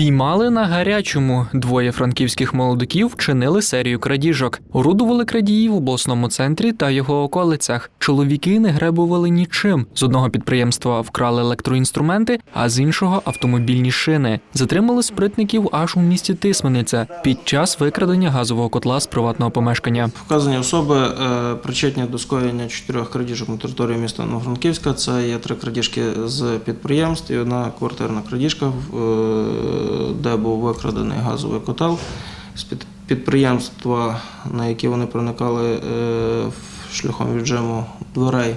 Спіймали на гарячому. Двоє франківських молодиків вчинили серію крадіжок. Орудували крадії в обласному центрі та його околицях. Чоловіки не гребували нічим. З одного підприємства вкрали електроінструменти, а з іншого автомобільні шини. Затримали спритників аж у місті Тисмениця під час викрадення газового котла з приватного помешкання. Вказані особи е, причетні до скоєння чотирьох крадіжок на території міста Івано-Франківська. Це є три крадіжки з підприємств і одна квартирна крадіжка, в- е, де був викрадений газовий котел. З під- підприємства, на які вони проникали е, шляхом віджиму дверей,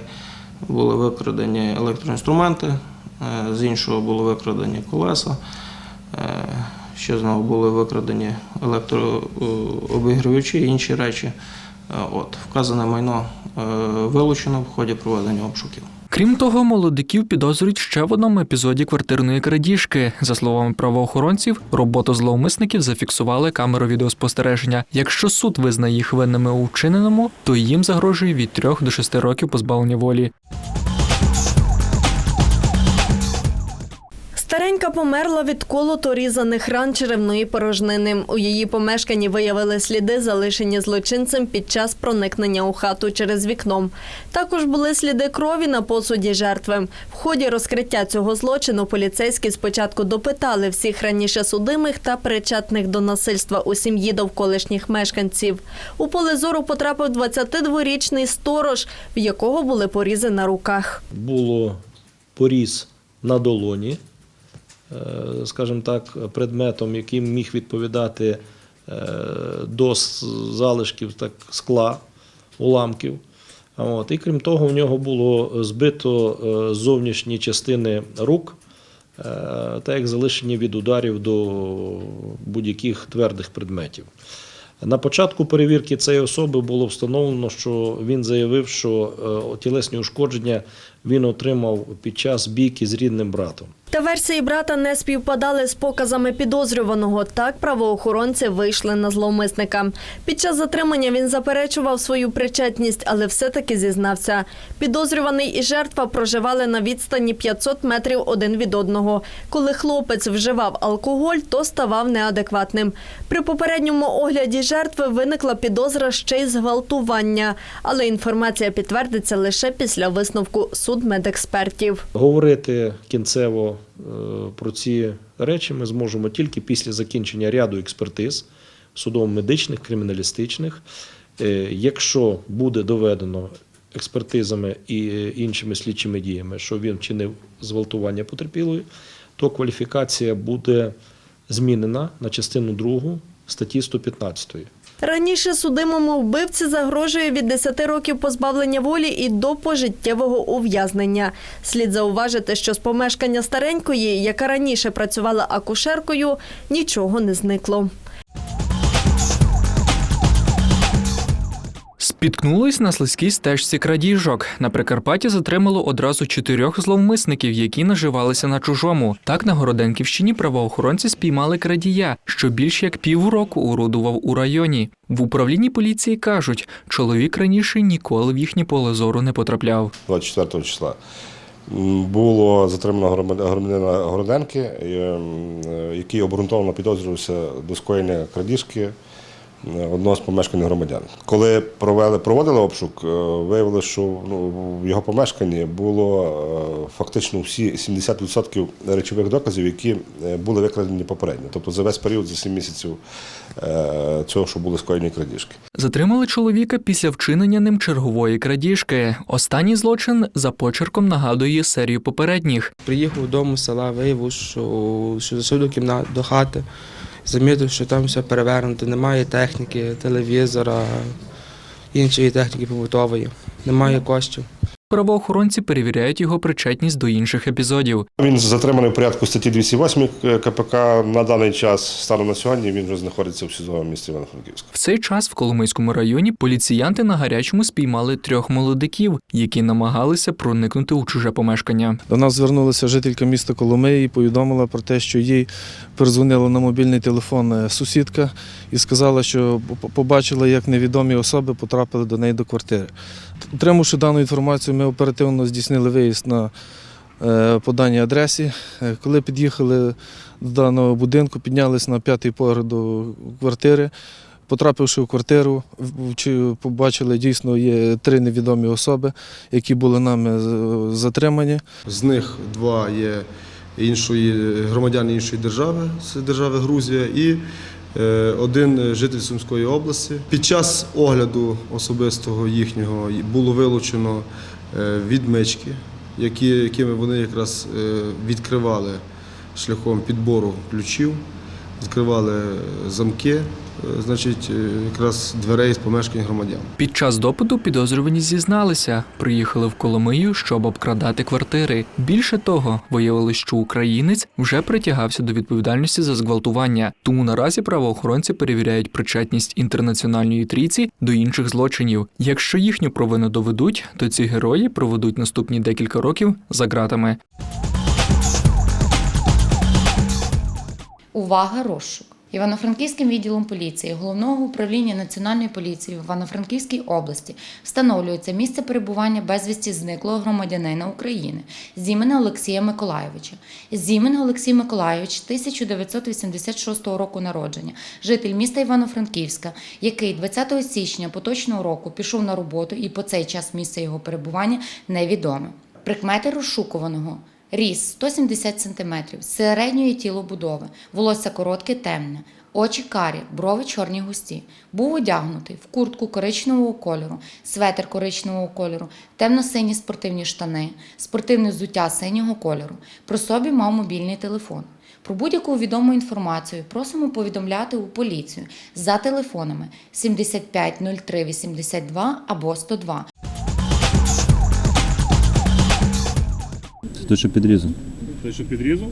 були викрадені електроінструменти, е, з іншого були викрадені колеса. Е, Ще знову були викрадені електрообігрівачі і інші речі. От, вказане майно вилучено в ході проведення обшуків. Крім того, молодиків підозрюють ще в одному епізоді квартирної крадіжки. За словами правоохоронців, роботу зловмисників зафіксували камеру відеоспостереження. Якщо суд визнає їх винними у вчиненому, то їм загрожує від 3 до 6 років позбавлення волі. Старенька померла від колоту різаних ран черевної порожнини. У її помешканні виявили сліди, залишені злочинцем під час проникнення у хату через вікно. Також були сліди крові на посуді жертви. В ході розкриття цього злочину поліцейські спочатку допитали всіх раніше судимих та причетних до насильства у сім'ї довколишніх мешканців. У поле зору потрапив 22-річний сторож, в якого були порізи на руках. було поріз на долоні, скажімо так, предметом, яким міг відповідати е, до залишків так, скла, уламків. От. І крім того, в нього було збито е, зовнішні частини рук, е, так як залишені від ударів до будь-яких твердих предметів. На початку перевірки цієї особи було встановлено, що він заявив, що е, тілесні ушкодження він отримав під час бійки з рідним братом. Та версії брата не співпадали з показами підозрюваного. Так правоохоронці вийшли на зловмисника. Під час затримання він заперечував свою причетність, але все-таки зізнався. Підозрюваний і жертва проживали на відстані 500 метрів один від одного. Коли хлопець вживав алкоголь, то ставав неадекватним. При попередньому огляді жертви виникла підозра ще й зґвалтування, але інформація підтвердиться лише після висновку судмедекспертів. Говорити кінцево е, про ці речі ми зможемо тільки після закінчення ряду експертиз судово-медичних, криміналістичних. Е, Якщо буде доведено експертизами і е, іншими слідчими діями, що він вчинив зґвалтування потерпілої, то кваліфікація буде змінена на частину 2 статті 115. Раніше судимому вбивці загрожує від 10 років позбавлення волі і до пожиттєвого ув'язнення. Слід зауважити, що з помешкання старенької, яка раніше працювала акушеркою, нічого не зникло. Спіткнулись на слизькій стежці крадіжок. На Прикарпатті затримало одразу чотирьох зловмисників, які наживалися на чужому. Так на Городенківщині правоохоронці спіймали крадія, що більш як півроку орудував у районі. В управлінні поліції кажуть, чоловік раніше ніколи в їхнє поле зору не потрапляв. 24 числа. Було затримано громадя- громадянина Городенки, е, е, який обґрунтовано підозрювався до скоєння крадіжки одного з помешкань громадян. Коли провели, проводили обшук, е, виявилося, що ну, в його помешканні було е, фактично всі 70% речових доказів, які е, були викрадені попередньо. Тобто за весь період, за 7 місяців цього, що були скоєні крадіжки. Затримали чоловіка після вчинення ним чергової крадіжки. Останній злочин за почерком нагадує серію попередніх. Приїхав додому з села, виявив, що, що зайшов до кімнати, до хати, замітив, що там все перевернуто, немає техніки, телевізора, іншої техніки побутової, немає коштів. Правоохоронці перевіряють його причетність до інших епізодів. Він затриманий в порядку статті 208 КПК. На даний час, станом на сьогодні, він вже знаходиться в СІЗО місті Івано-Франківська. В цей час в Коломийському районі поліціянти на гарячому спіймали трьох молодиків, які намагалися проникнути у чуже помешкання. До нас звернулася жителька міста Коломиї і повідомила про те, що їй перезвонила на мобільний телефон е, сусідка і сказала, що побачила, як невідомі особи потрапили до неї до квартири. Отримавши дану інформацію, ми оперативно здійснили виїзд на е, по даній адресі. Е, Коли під'їхали до даного будинку, піднялись на п'ятий поверх до квартири. Потрапивши в квартиру, побачили дійсно є три невідомі особи, які були нами затримані. З них два є іншої громадяни іншої держави, це держави Грузія, і один житель Сумської області. Під час огляду особистого їхнього було вилучено е, відмички, які, якими вони якраз е, відкривали шляхом підбору ключів, відкривали замки, е, значить, е, якраз дверей з помешкань громадян. Під час допиту підозрювані зізналися, приїхали в Коломию, щоб обкрадати квартири. Більше того, виявилось, що українець вже притягався до відповідальності за зґвалтування. Тому наразі правоохоронці перевіряють причетність інтернаціональної трійці до інших злочинів. Якщо їхню провину доведуть, то ці герої проведуть наступні декілька років за ґратами. Увага, розшук. Івано-Франківським відділом поліції Головного управління Національної поліції в Івано-Франківській області встановлюється місце перебування безвісті зниклого громадянина України Зімена Олексія Миколайовича. Зімен Олексій Миколайович 1986 року народження, житель міста Івано-Франківська, який 20 січня поточного року пішов на роботу і по цей час місце його перебування невідоме. Прикмети розшукуваного – Ріст 170 см, середньої тілобудови, волосся коротке, темне, очі карі, брови чорні густі. Був одягнутий в куртку коричневого кольору, светр коричневого кольору, темно-сині спортивні штани, спортивне взуття синього кольору. Про собі мав мобільний телефон. Про будь-яку відому інформацію просимо повідомляти у поліцію за телефонами 75 03 82 або 102 Це той, що підрізав. Той, що підрізав?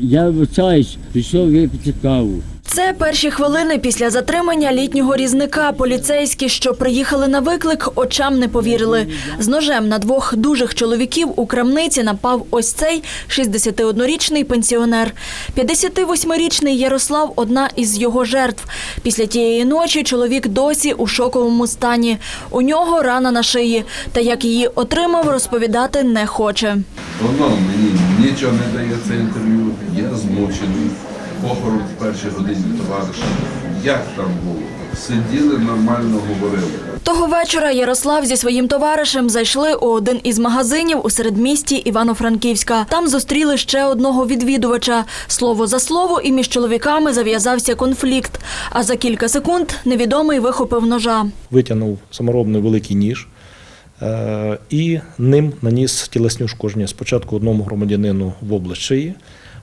Я вибачаюсь, прийшов випити каву. Це перші хвилини після затримання літнього різника. Поліцейські, що приїхали на виклик, очам не повірили. З ножем на двох дужих чоловіків у крамниці напав ось цей 61-річний пенсіонер. 58-річний Ярослав – одна із його жертв. Після тієї ночі чоловік досі у шоковому стані. У нього рана на шиї. Та як її отримав, розповідати не хоче. Воно мені нічого не дає це інтерв'ю. Я змучений. Похорон в першій годині товариша. Як там було? Сиділи, нормально говорили. Того вечора Ярослав зі своїм товаришем зайшли у один із магазинів у середмісті Івано-Франківська. Там зустріли ще одного відвідувача. Слово за слово, і між чоловіками зав'язався конфлікт. А за кілька секунд невідомий вихопив ножа. Витягнув саморобний великий ніж е, і ним наніс тілесні ушкодження спочатку одному громадянину в область шиї,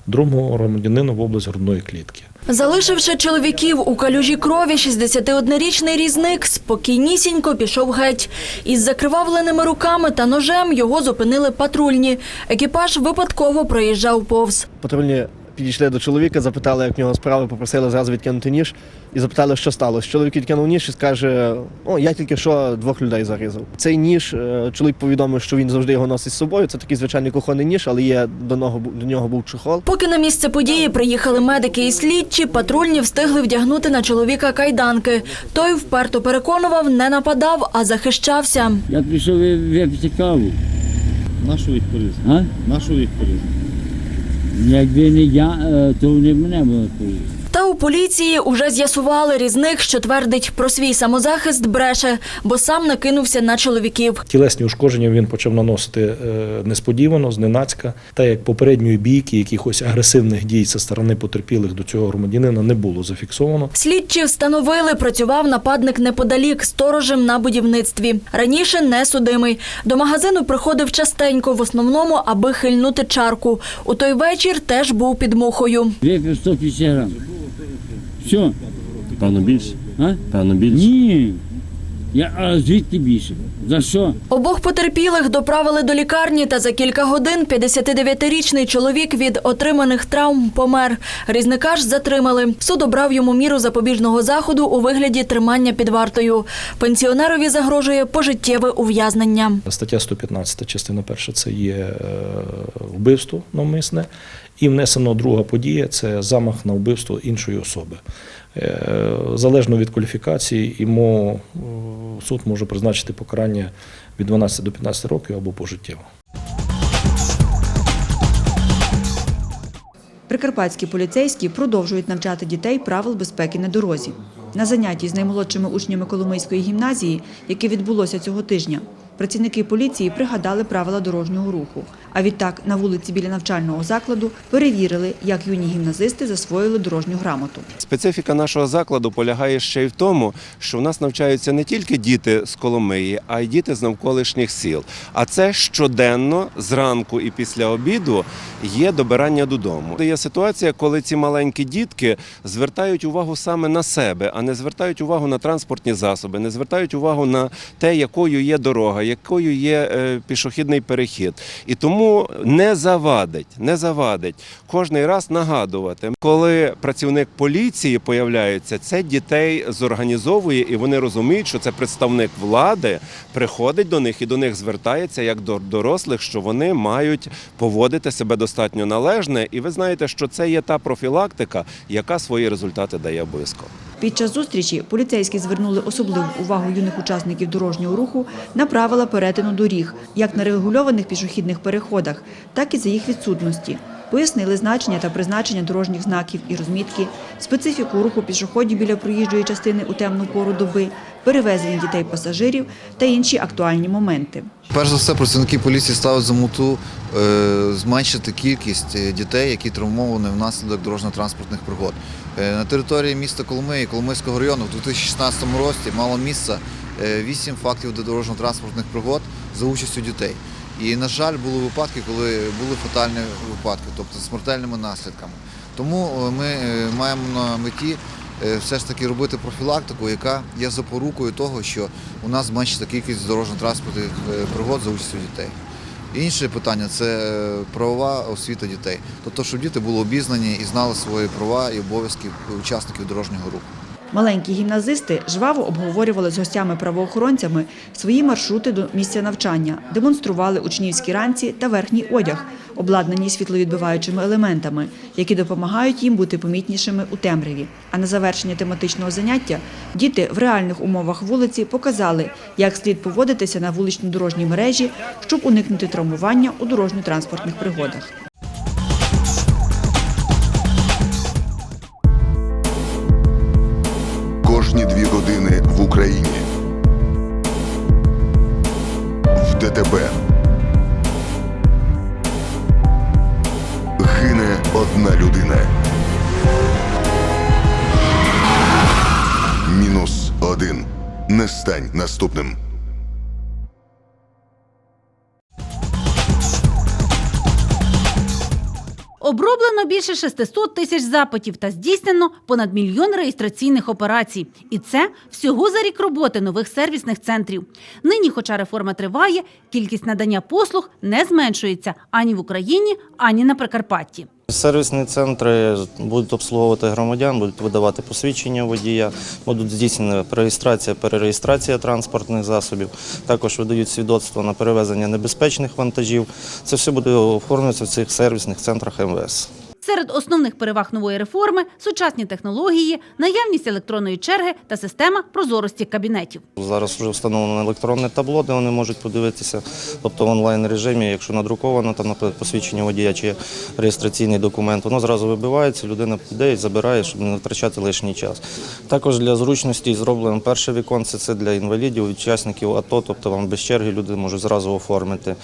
другому громадянину в область грудної клітки. Залишивши чоловіків у калюжі крові, 61-річний різник спокійнісінько пішов геть. Із закривавленими руками та ножем його зупинили патрульні. Екіпаж випадково проїжджав повз. Патрульні підійшли до чоловіка, запитали, як в нього справи, попросили зразу відкинути ніж і запитали, що сталося. Чоловік відкинув ніж і скаже: О, я тільки що двох людей зарізав. Цей ніж е, чоловік повідомив, що він завжди його носить з собою. Це такий звичайний кухонний ніж, але є до нього до нього був чехол. Поки на місце події приїхали медики і слідчі, патрульні встигли вдягнути на чоловіка кайданки. Той вперто переконував, не нападав, а захищався. Я ви- випити каву. Нашу їх порізав? А? Нашу їх? Якби не я, е, то вони мене були порізати. Та у поліції уже з'ясували різник, що твердить про свій самозахист бреше, бо сам накинувся на чоловіків. Тілесні ушкодження він почав наносити е, несподівано, зненацька, та як попередньої бійки, якихось агресивних дій зі сторони потерпілих до цього громадянина не було зафіксовано. Слідчі встановили, працював нападник неподалік сторожем на будівництві. Раніше не судимий. До магазину приходив частенько, в основному, аби хильнути чарку. У той вечір теж був під мухою. Випив 150 грам. Що? Певно більше. А? Певно більше. Ні. Я, а звідки більше? За що? Обох потерпілих доправили до лікарні, та за кілька годин 59-річний чоловік від отриманих травм помер. Різника ж затримали. Суд обрав йому міру запобіжного заходу у вигляді тримання під вартою. Пенсіонерові загрожує пожиттєве ув'язнення. Стаття 115, частина перша, це є е, вбивство навмисне, і внесено друга подія це замах на вбивство іншої особи. Е, Залежно від кваліфікації, йому е, суд може призначити покарання від 12 до 15 років або пожиттєво. Прикарпатські поліцейські продовжують навчати дітей правил безпеки на дорозі. На занятті з наймолодшими учнями Коломийської гімназії, яке відбулося цього тижня, працівники поліції пригадали правила дорожнього руху. А відтак на вулиці біля навчального закладу перевірили, як юні гімназисти засвоїли дорожню грамоту. Специфіка нашого закладу полягає ще й в тому, що в нас навчаються не тільки діти з Коломиї, а й діти з навколишніх сіл. А це щоденно зранку і після обіду є добирання додому. Є ситуація, коли ці маленькі дітки звертають увагу саме на себе, а не звертають увагу на транспортні засоби, не звертають увагу на те, якою є дорога, якою є е, пішохідний перехід. І тому не завадить, не завадить кожний раз нагадувати, коли працівник поліції появляється, це дітей зорганізовує, і вони розуміють, що це представник влади приходить до них і до них звертається як до дорослих, що вони мають поводити себе достатньо належне. І ви знаєте, що це є та профілактика, яка свої результати дає обов'язково. Під час зустрічі поліцейські звернули особливу увагу юних учасників дорожнього руху на правила перетину доріг, як на регульованих пішохідних переходах, так і за їх відсутності. Пояснили значення та призначення дорожніх знаків і розмітки, специфіку руху пішоходів біля проїжджої частини у темну пору доби, перевезення дітей-пасажирів та інші актуальні моменти. Перш за все, працівники поліції ставить за мету е, зменшити кількість е, дітей, які травмовані внаслідок дорожньо-транспортних пригод. Е, На території міста Коломиї, Коломийського району в 2016 році мало місце 8 фактів дорожньо-транспортних пригод за участю дітей. І, на жаль, були випадки, коли були фатальні випадки, тобто з смертельними наслідками. Тому е, ми е, маємо на меті е, все ж таки робити профілактику, яка є запорукою того, що у нас зменшиться кількість дорожньо-транспортних е, пригод за участю дітей. Інше питання це е, правова освіта дітей. Тобто, щоб діти були обізнані і знали свої права і обов'язки учасників дорожнього руху. Маленькі гімназисти жваво обговорювали з гостями-правоохоронцями свої маршрути до місця навчання, демонстрували учнівські ранці та верхній одяг, обладнані світловідбиваючими елементами, які допомагають їм бути помітнішими у темряві. А на завершення тематичного заняття діти в реальних умовах вулиці показали, як слід поводитися на вулично-дорожній мережі, щоб уникнути травмування у дорожньо-транспортних пригодах. В Гине одна людина. Мінус один. Не стань наступним. Оброблено більше 600 тисяч запитів та здійснено понад мільйон реєстраційних операцій. І це всього за рік роботи нових сервісних центрів. Нині, хоча реформа триває, кількість надання послуг не зменшується ані в Україні, ані на Прикарпатті. Сервісні центри будуть обслуговувати громадян, будуть видавати посвідчення водія, будуть здійснена реєстрація, перереєстрація транспортних засобів. Також видають свідоцтво на перевезення небезпечних вантажів. Це все буде оформлюватися в цих сервісних центрах МВС. Серед основних переваг нової реформи сучасні технології, наявність електронної черги та система прозорості кабінетів. Зараз вже встановлено електронне табло, де вони можуть подивитися, тобто в онлайн режимі, якщо надруковано там наприклад, посвідчення водія чи реєстраційний документ, воно зразу вибивається, людина піде і забирає, щоб не втрачати лишній час. Також для зручності зроблено перше віконце це для інвалідів, учасників АТО, тобто вам без черги люди можуть зразу оформити.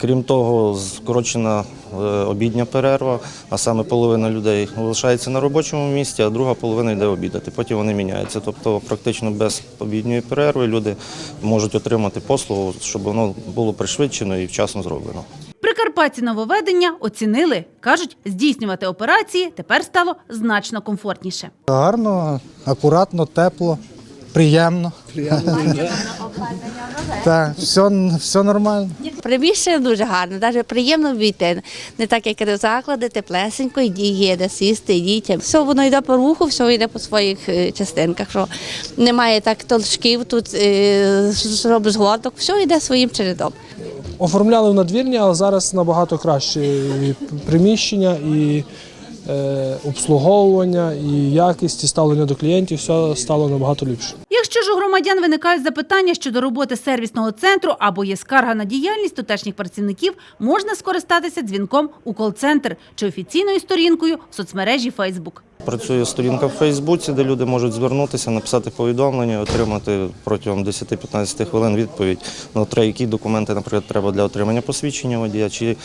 Крім того, скорочена е, обідня перерва, а саме половина людей залишається на робочому місці, а друга половина йде обідати. Потім вони міняються. Тобто практично без обідньої перерви люди можуть отримати послугу, щоб воно було пришвидшено і вчасно зроблено. Прикарпатці нововведення оцінили. Кажуть, здійснювати операції тепер стало значно комфортніше. Гарно, акуратно, тепло, приємно. Так, все, все нормально. Приміщення дуже гарне, навіть приємно війти. Не так, як заклади, теплесенько, і є де сісти, і дітям. Все воно йде по руху, все йде по своїх е, частинках. Що немає так толчків, тут е, робиш глоток, все йде своїм чередом. Оформляли в надвірні, але зараз набагато краще і приміщення, і е, обслуговування, і якість, і ставлення до клієнтів, все стало набагато ліпше. Якщо ж у громадян виникають запитання щодо роботи сервісного центру або є скарга на діяльність тутешніх працівників, можна скористатися дзвінком у кол-центр чи офіційною сторінкою в соцмережі Facebook. Працює сторінка в Фейсбуці, де люди можуть звернутися, написати повідомлення, отримати протягом 10-15 хвилин відповідь на те, які документи, наприклад, треба для отримання посвідчення водія, чи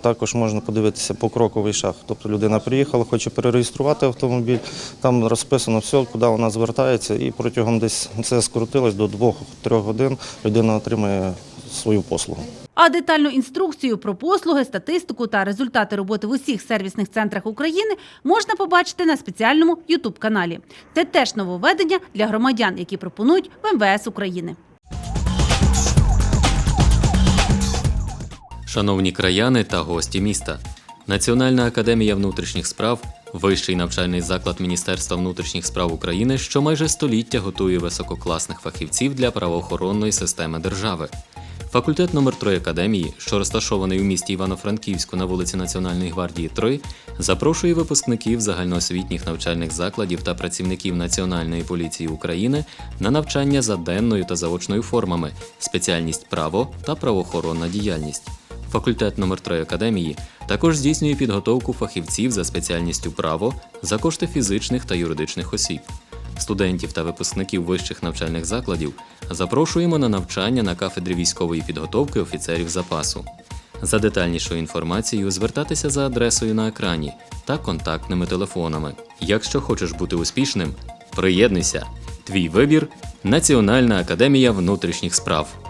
також можна подивитися покроковий шаг. Тобто людина приїхала, хоче перереєструвати автомобіль, там розписано все, куди вона звертається, і протягом десь це скоротилось до 2-3 годин людина отримує свою послугу. А детальну інструкцію про послуги, статистику та результати роботи в усіх сервісних центрах України можна побачити на спеціальному youtube каналі Це теж нововведення для громадян, які пропонують в МВС України. Шановні краяни та гості міста, Національна академія внутрішніх справ вищий навчальний заклад Міністерства внутрішніх справ України, що майже століття готує висококласних фахівців для правоохоронної системи держави. Факультет номер 3 академії, що розташований у місті Івано-Франківську на вулиці Національної гвардії 3, запрошує випускників загальноосвітніх навчальних закладів та працівників Національної поліції України на навчання за денною та заочною формами, спеціальність право та правоохоронна діяльність. Факультет номер 3 академії також здійснює підготовку фахівців за спеціальністю право за кошти фізичних та юридичних осіб. Студентів та випускників вищих навчальних закладів запрошуємо на навчання на кафедрі військової підготовки офіцерів запасу. За детальнішою інформацією звертатися за адресою на екрані та контактними телефонами. Якщо хочеш бути успішним, приєднуйся. Твій вибір Національна академія внутрішніх справ.